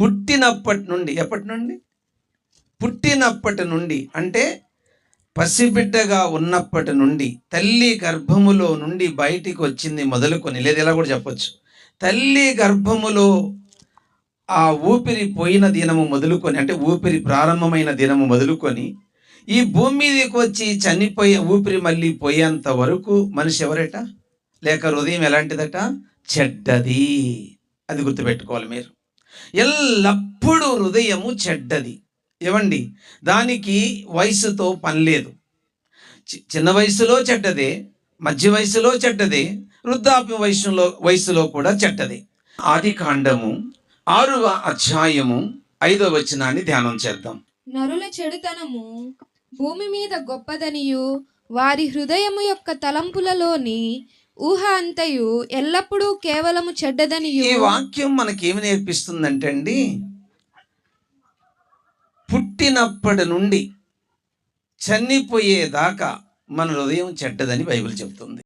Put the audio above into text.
పుట్టినప్పటి నుండి ఎప్పటి నుండి? పుట్టినప్పటి నుండి. అంటే పసిబిడ్డగా ఉన్నప్పటి నుండి తల్లి గర్భములో నుండి బయటికి వచ్చింది మొదలుకొని లేదా ఇలా కూడా చెప్పొచ్చు. తల్లి గర్భములో ఆ ఊపిరి పోయిన దినము మొదలుకొని అంటే ఊపిరి ప్రారంభమైన దినము మొదలుకొని ఈ భూమి మీదకి వచ్చి చనిపోయే ఊపిరి మళ్ళీ పోయేంత వరకు మనిషి ఎవరట? లేక హృదయం ఎలాంటిదట? చెడ్డది. అది గుర్తుపెట్టుకోవాలి మీరు. ఎల్లప్పుడూ హృదయము చెడ్డది. ఇవ్వండి దానికి వయసుతో పని లేదు. చి- చిన్న వయసులో చెడ్డదే మధ్య వయసులో చెడ్డదే వృద్ధాప్య వయసులో వయసులో కూడా చెడ్డదే. ఆది కాండము ఆరవ అధ్యాయము ఐదవ వచనాన్ని ధ్యానం చేద్దాం. నరుల చెడుతనము భూమి మీద గొప్పదనియు వారి హృదయము యొక్క తలంపులలోని ఊహ అంతయు ఎల్లప్పుడూ కేవలము చెడ్డదని ఈ వాక్యం మనకేమి నేర్పిస్తుందంటే అండి పుట్టినప్పటి నుండి చనిపోయేదాకా మన హృదయం చెడ్డదని బైబిల్ చెబుతుంది